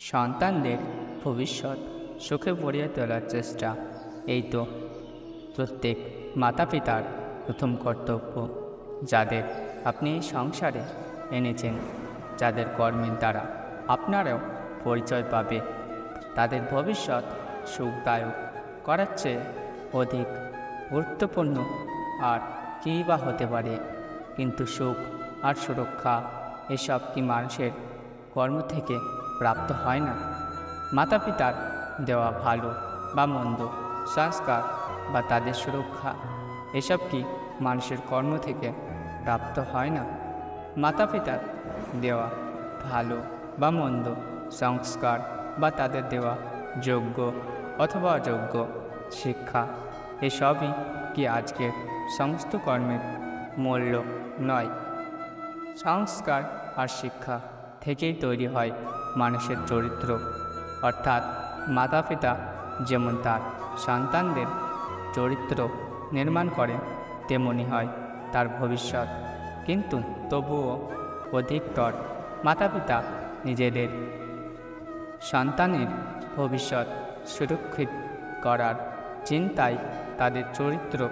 সন্তানদের ভবিষ্যৎ সুখে ভরিয়ে তোলার চেষ্টা। এই তো প্রত্যেক মাতা পিতার প্রথম কর্তব্য, যাদের আপনি এই সংসারে এনেছেন, যাদের কর্মের দ্বারা আপনারাও পরিচয় পাবে, তাদের ভবিষ্যৎ সুখদায়ক করার চেয়ে অধিক গুরুত্বপূর্ণ আর কী বা হতে পারে। কিন্তু সুখ আর সুরক্ষা এসব কি মানুষের কর্ম থেকে প্রাপ্ত হয় না। মাতা পিতার দেওয়া ভালো বা মন্দ সংস্কার বা তাদের সুরক্ষা, এসব কি মানুষের কর্ম থেকে প্রাপ্ত হয় না? মাতা পিতার দেওয়া ভালো বা মন্দ সংস্কার বা তাদের দেওয়া যোগ্য অথবা অযোগ্য শিক্ষা, এসবই কি আজকের সমস্ত কর্মের মূল্য নয়? সংস্কার আর শিক্ষা থেকেই তৈরি হয় মানুষের চরিত্র, অর্থাৎ মাতা পিতা যেমন তার সন্তানদের চরিত্র নির্মাণ করেন, তেমনি হয় তার ভবিষ্যৎ। কিন্তু তবুও অধিকতর মাতা পিতা নিজেদের সন্তানের ভবিষ্যৎ সুরক্ষিত করার চিন্তায় তাদের চরিত্র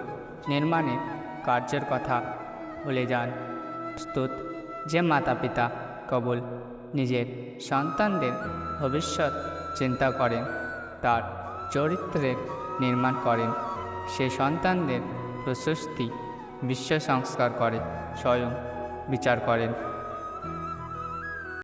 নির্মাণের কার্যের কথা ভুলে যান। প্রস্তুত যে মাতা পিতা কেবল সন্তানদের ভবিষ্যৎ চিন্তা করেন, তার চরিত্রের নির্মাণ করেন। সে সন্তানদের প্রশস্তি, বিশ্ব সংস্কার করে, স্বয়ং বিচার করেন।